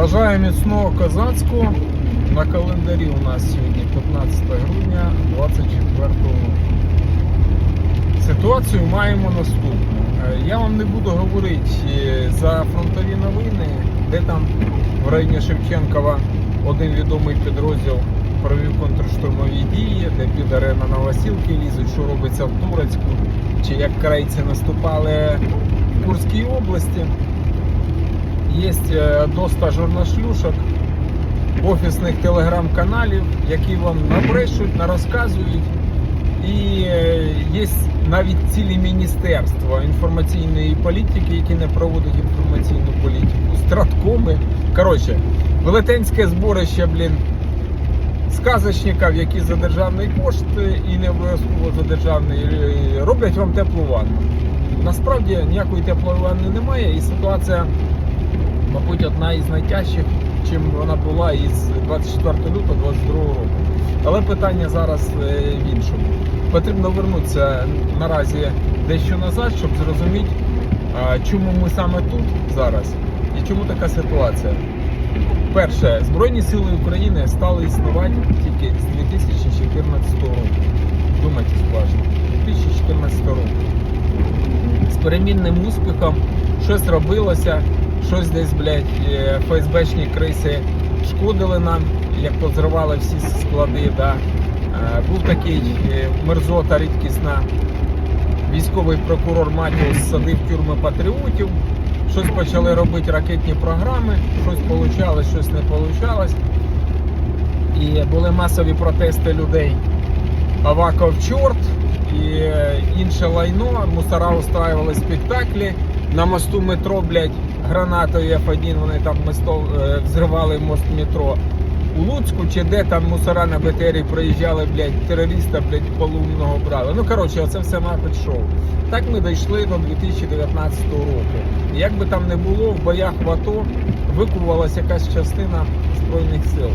Бажаю міцного козацького. На календарі у нас сьогодні 15 грудня 24 року. Ситуацію маємо наступну. Е, Я вам не буду говорити е, за фронтові новини, де там в районі Шевченкова один відомий підрозділ провів контрштурмові дії, де підари на Новосілки лізуть, що робиться в Турецьку, чи як крайці наступали в Курській області. Є е, доста журношлюшок, офісних телеграм-каналів, які вам набрешуть, нарозказують. І е, є навіть цілі міністерства інформаційної політики, які не проводять інформаційну політику, страткоми. Коротше, велетенське зборище, блін, сказочників, які за державний кошт і не обов'язково за державний, е, роблять вам теплу ванну. Насправді ніякої теплої ванни немає, і ситуація, мабуть, одна із найтяжчих, чим вона була із 24 лютого 22 року. Але питання зараз е, в іншому. Потрібно вернутися наразі дещо назад, щоб зрозуміти, чому ми саме тут зараз і чому така ситуація. Перше, Збройні сили України стали існувати тільки з 2014 року. Думайте уважно, 2014 року. З перемінним успіхом щось робилося, щось десь, блядь, е, ФСБшні криси шкодили нам, як позривали всі склади. Да. Е, Був такий е, мерзота рідкісна. Військовий прокурор Матіус садив тюрми патріотів. Щось почали робити ракетні програми, щось получалось, щось не получалось. І були масові протести людей. Аваков чорт і інше лайно. Мусора устраювали спектаклі. На мосту метро, блядь, гранатою F1, вони там мосто, е, взривали мост метро. У Луцьку чи де там мусора на БТРі проїжджали, блядь, терориста, блядь, полумного брали. Ну, коротше, оце все мапить шоу. Так ми дійшли до 2019 року. Як би там не було, в боях в АТО викувалася якась частина Збройних сил.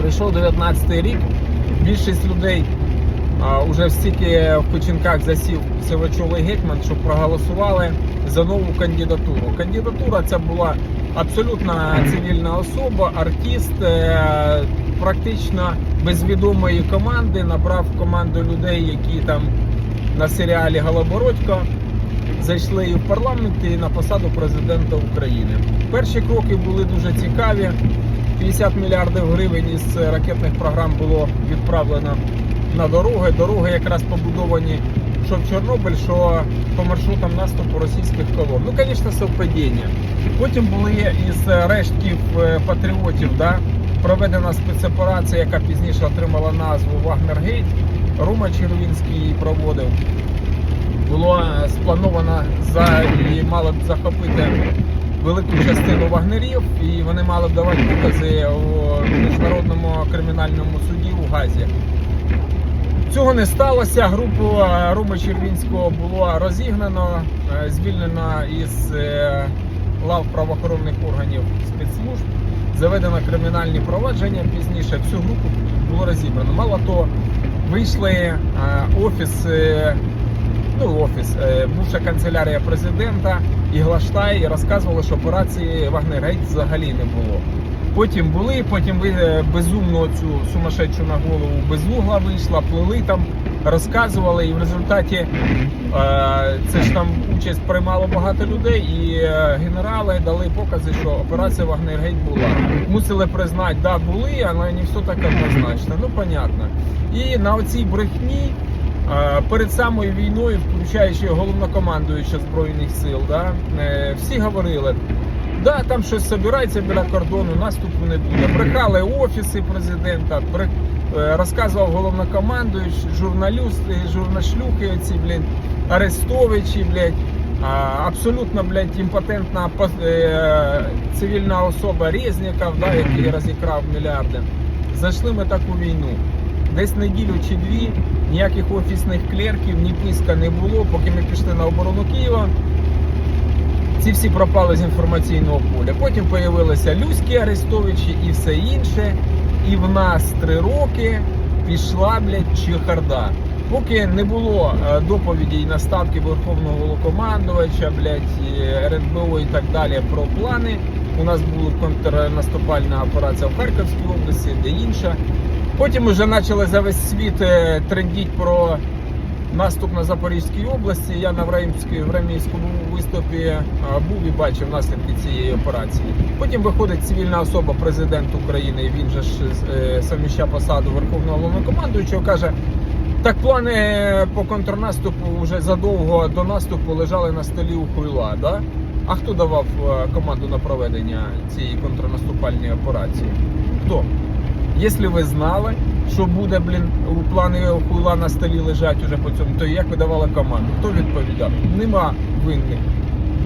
Прийшов 19 рік, більшість людей а, уже стільки в печінках засів Сивачовий гетьман, що проголосували за нову кандидатуру. Кандидатура ця була абсолютно цивільна особа, артист, е, практично без відомої команди, набрав команду людей, які там на серіалі Голобородько зайшли і в парламент і на посаду президента України. Перші кроки були дуже цікаві. 50 мільярдів гривень із ракетних програм було відправлено на дороги. Дороги якраз побудовані що в Чорнобиль, що по маршрутам наступу російських колон. Ну, звісно, совпадіння. Потім були із рештків е, патріотів да, проведена спецоперація, яка пізніше отримала назву Вагнергейт. Рома Червінський її проводив. Було е, сплановано за і мало б захопити велику частину вагнерів, і вони мали б давати покази у міжнародному кримінальному суді у Газі. Цього не сталося. Групу е, Роми Червінського було розігнано, е, звільнено із е, лав правоохоронних органів спецслужб, заведено кримінальні провадження. Пізніше всю групу було розібрано. Мало того, вийшли офіс, ну офіс, бувша канцелярія президента і Глаштай розказували, що операції Вагнергейт взагалі не було. Потім були, потім е, безумно цю сумасшедшу на голову безугла вийшла, плели там, розказували, і в результаті е, це ж там участь приймало багато людей, і е, генерали дали покази, що операція Вагнергейт була. Мусили признати, да, були, але не все так однозначно. Ну, понятно. І на оцій брехні. Перед самою війною, включаючи головнокомандуюча збройних сил, да, всі говорили, Да, там щось собирається біля кордону, наступу не буде. Брехали офіси президента, бре- е, розказував головнокомандуючий, журналюсти, журнашлюхи ці, блін, арестовичі, блядь. Абсолютно, блядь, імпотентна е, цивільна особа Резніков, да, який розікрав мільярди. Зайшли ми так у війну. Десь неділю чи дві ніяких офісних клерків, ні писка не було, поки ми пішли на оборону Києва. Ці всі пропали з інформаційного поля. Потім з'явилися Люські Арестовичі і все інше. І в нас три роки пішла, блядь, чехарда. Поки не було е, доповідей на ставки Верховного Головнокомандувача, блядь, РНБО і так далі про плани У нас була контрнаступальна операція в Харківській області, де інша. Потім вже почали за весь світ е, трендіть про наступ на Запорізькій області. Я на Времівському виступі е, був і бачив наслідки цієї операції. Потім виходить цивільна особа, президент України. Він же ж е, совміщав посаду Верховного Головнокомандуючого, каже. Так плани по контрнаступу вже задовго до наступу лежали на столі у Хуйла, да? А хто давав е, команду на проведення цієї контрнаступальної операції? Хто? Якщо ви знали, що буде, блін, у плани Хуйла на столі лежать уже по цьому, то як ви давали команду? Хто відповідав? Нема винних.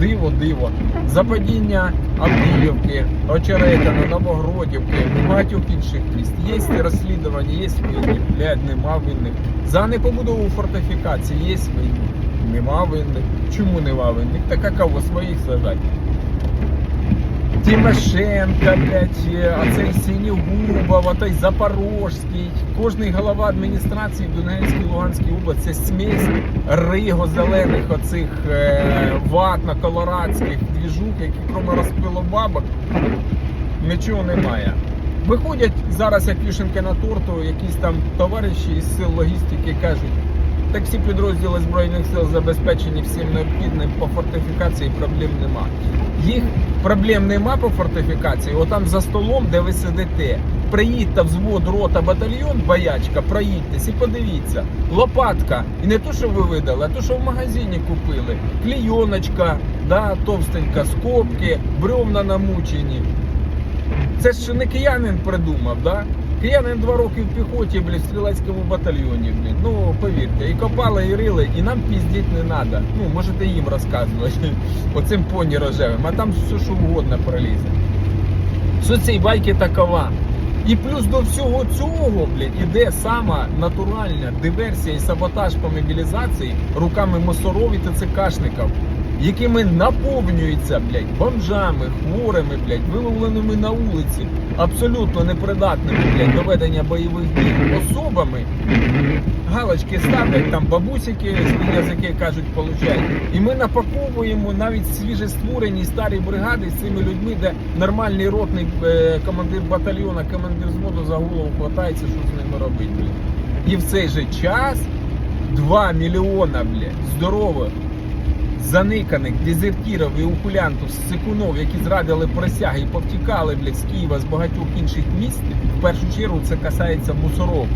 Диво, диво. За падіння Авдіївки, Очеретина, Новогродівки, багатьох інших міст. Є розслідування, є винні. Блядь, нема винних. За непобудову фортифікації є винні. Нема винних. Чому нема винних? Так а кого своїх сажать? Тимошенко, блядь, е, а цей Синігубов, той Запорожський, кожний голова адміністрації в Донецькій Луганській області це смесь риго зелених оцих е, ватно колорадських двіжук, які крім розпилобабок нічого немає. Виходять зараз, як вішенки на торту, якісь там товариші із сил логістики кажуть, так всі підрозділи Збройних сил забезпечені всім необхідним по фортифікації проблем нема. Їх проблем нема по фортифікації, отам за столом, де ви сидите. Приїдьте взвод, рота, батальйон, боячка, проїдьтесь і подивіться. Лопатка. І не то, що ви видали, а то, що в магазині купили. Клійоночка, да, товстенька, скобки, бревна намучені. Це ж не киянин придумав, да? Киянин два роки в піхоті, блін, в стрілецькому батальйоні, блін. Ну, повірте, і копали, і рили, і нам піздіть не треба. Ну, можете їм розказувати, оцим поні рожевим, а там все що угодно пролізе. Що цієї байки такова. І плюс до всього цього, блядь, іде сама натуральна диверсія і саботаж по мобілізації руками мосоров і ТЦКшників, якими наповнюються, блядь, бомжами, хворими, блядь, виловленими на вулиці, абсолютно непридатними, блядь, до ведення бойових дій особами. Галочки ставлять, там бабусики з язики кажуть, получають. І ми напаковуємо навіть свіже створені старі бригади з цими людьми, де нормальний ротний е, командир батальйона, командир зводу за голову хватається, що з ними робити, блядь. І в цей же час 2 мільйона, блядь, здорових, заниканих дезертірів і ухулянтів, сикунов, які зрадили присяги і повтікали, блядь, з Києва, з багатьох інших міст. В першу чергу це касається мусоров.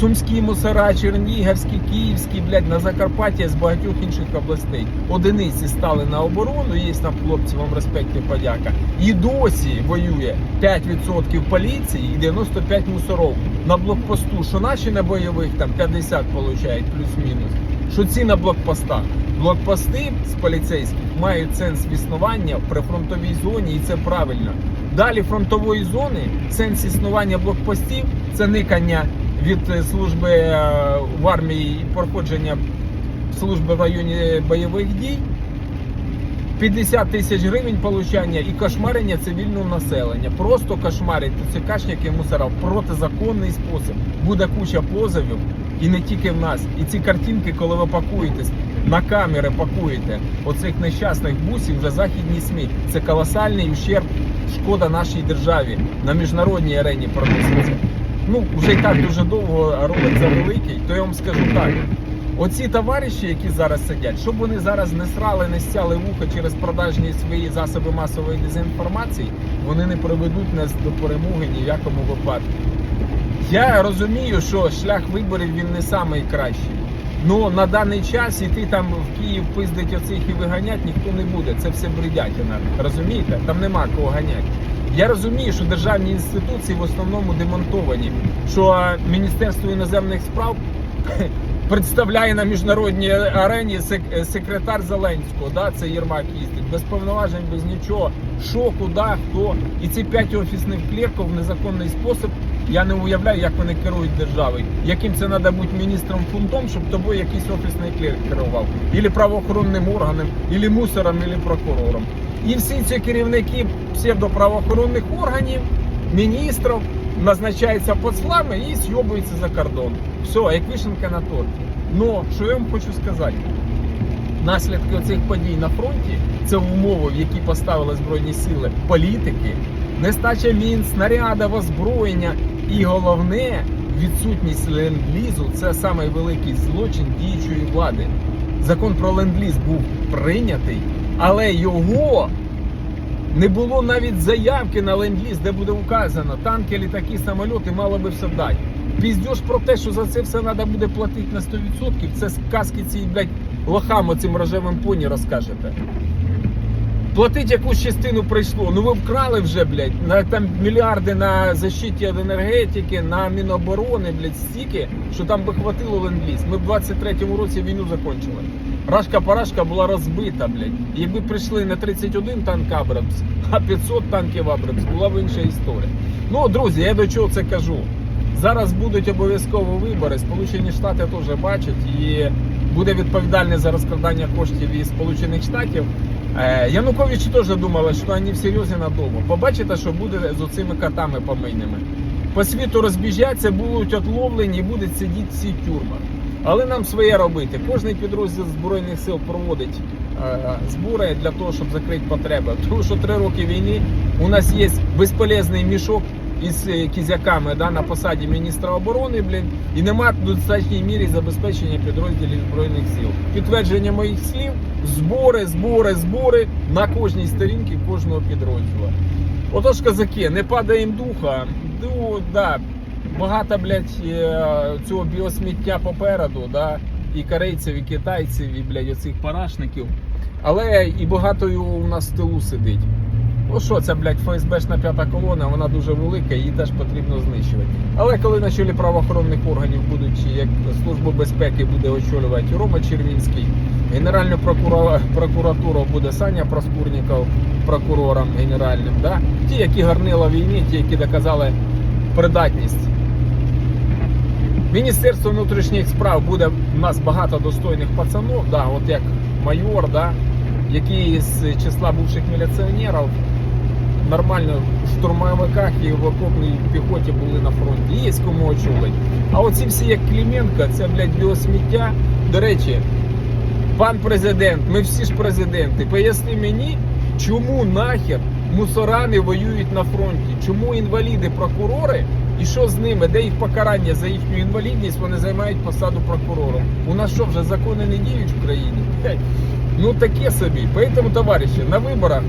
Сумські мусора, Чернігівські, Київські, блядь, на Закарпаття з багатьох інших областей. Одиниці стали на оборону, є там хлопці, вам респект і подяка. І досі воює 5% поліції і 95 мусоров. На блокпосту, що наші на бойових там 50 получають плюс-мінус. Що ці на блокпостах? Блокпости з поліцейських мають сенс існування в прифронтовій зоні, і це правильно. Далі фронтової зони сенс існування блокпостів це никання від е, служби е, в армії і проходження служби в районі бойових дій. 50 тисяч гривень получання і кошмарення цивільного населення. Просто кошмарять ТЦКшники мусора в протизаконний спосіб. Буде куча позовів і не тільки в нас. І ці картинки, коли ви пакуєтесь на камери, пакуєте оцих нещасних бусів вже західні СМІ. Це колосальний ущерб, шкода нашій державі на міжнародній арені проноситься. Ну, вже і так дуже довго ролик завеликий, то я вам скажу так. Оці товариші, які зараз сидять, щоб вони зараз не срали, не стяли вуха через продажні свої засоби масової дезінформації, вони не приведуть нас до перемоги ні в якому випадку. Я розумію, що шлях виборів він не самий кращий. Ну на даний час іти там в Київ пиздить оцих і виганять ніхто не буде. Це все бредятина. Розумієте? Там нема кого ганять. Я розумію, що державні інституції в основному демонтовані, що Міністерство іноземних справ представляє на міжнародній арені сек- секретар Зеленського. Да, це Єрмак їздить, без повноважень, без нічого. Що, куди, хто. І ці п'ять офісних клерків в незаконний спосіб. Я не уявляю, як вони керують державою. Яким це треба бути міністром фунтом, щоб тобою якийсь офісний клерк керував, Ілі правоохоронним органом, ілі мусором, ілі прокурором. І всі ці керівники псевдоправоохоронних органів, міністрів назначаються послами і з'йобуються за кордон. Все, як вишенка на торті. Но що я вам хочу сказати? наслідки оцих подій на фронті це умови, в які поставили Збройні сили політики, нестача мін, снарядів, озброєння і головне відсутність ленд-лізу це самий великий злочин діючої влади. Закон про ленд-ліз був прийнятий, але його не було навіть заявки на ленд-ліз, де буде указано танки, літаки, самольоти мало би все дати. Піздєш про те, що за це все треба буде платити на 100%, це сказки ці, блядь, лохам оцим рожевим поні розкажете. Платить якусь частину прийшло. Ну ви вкрали вже, блядь, на там мільярди на защиті від енергетики, на Міноборони, блядь, стільки, що там би хватило ленд-ліз. Ми в 23-му році війну закончили. Рашка-парашка була розбита, блядь. Якби прийшли не 31 танк Абрамс, а 500 танків Абрамс, була б інша історія. Ну, друзі, я до чого це кажу. Зараз будуть обов'язково вибори. Сполучені Штати теж бачать і буде відповідальний за розкрадання коштів із Сполучених Штатів. Е, Янукович теж думали, що вони всерйозі надовго. Побачите, що буде з оцими котами помийними. По світу розбіжаться, будуть отловлені і будуть сидіти всі в тюрмах. Але нам своє робити. Кожний підрозділ Збройних сил проводить е, збори для того, щоб закрити потреби. Тому що три роки війни у нас є безполезний мішок із е, кізяками да, на посаді міністра оборони, блін, і нема в достатній мірі забезпечення підрозділів збройних сил. Підтвердження моїх слів: збори, збори, збори на кожній сторінці кожного підрозділу. Отож, козаки, не падаємо духа. Ну, да, багато, блядь, е, цього біосміття попереду, да, і корейців, і китайців, і блядь, оцих парашників. Але і багато у нас в тилу сидить. Ну що, це, блядь, ФСБшна п'ята колона, вона дуже велика, її теж потрібно знищувати. Але коли на чолі правоохоронних органів будуть, як Службу безпеки буде очолювати Рома Червінський, Генеральну прокура- прокуратуру буде Саня Проскурніков прокурором генеральним, да? ті, які гарнила війні, ті, які доказали придатність. Міністерство внутрішніх справ буде у нас багато достойних пацанов, да, от як майор, да, які з числа бувших міліціонерів нормально штурмовиках і в окопній піхоті були на фронті. Є кому очолить. А оці всі як Клименко, це, блядь, біосміття. До речі, пан президент, ми всі ж президенти, поясни мені, чому нахер мусорани воюють на фронті? Чому інваліди прокурори? І що з ними? Де їх покарання за їхню інвалідність? Вони займають посаду прокурора. У нас що вже закони не діють в країні? Ну таке собі. Поэтому, товариші, на виборах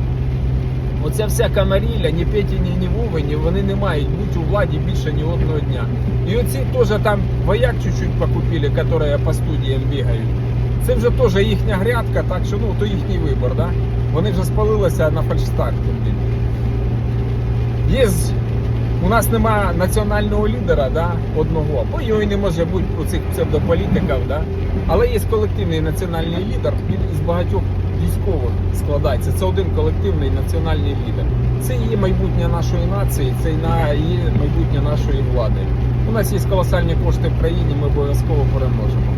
Оця вся камарілля, ні Петі, ні, ні Вови, ні, вони не мають бути у владі більше ні одного дня. І оці теж там вояк чуть-чуть покупили, які по студіям бігають. Це вже теж їхня грядка, так що ну, то їхній вибор, да? Вони вже спалилися на фальштарту. блін. Є, у нас нема національного лідера да, одного, бо його і не може бути у цих псевдополітиків, да? але є колективний національний лідер, із багатьох військових складається. Це один колективний національний лідер. Це є майбутнє нашої нації, це є майбутнє нашої влади. У нас є колосальні кошти в країні, ми обов'язково переможемо.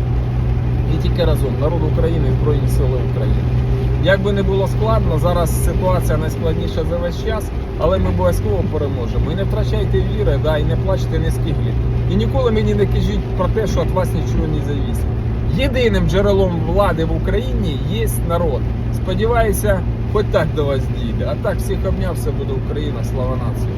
І тільки разом народ України і Збройні Сили України. Як би не було складно, зараз ситуація найскладніша за весь час, але ми обов'язково переможемо. І не втрачайте віри, да, і не плачте не скиглі. І ніколи мені не кажіть про те, що від вас нічого не завісить. Єдиним джерелом влади в Україні є народ. Сподіваюся, хоч так до вас дійде. А так всіх обняв, все буде Україна, слава нації.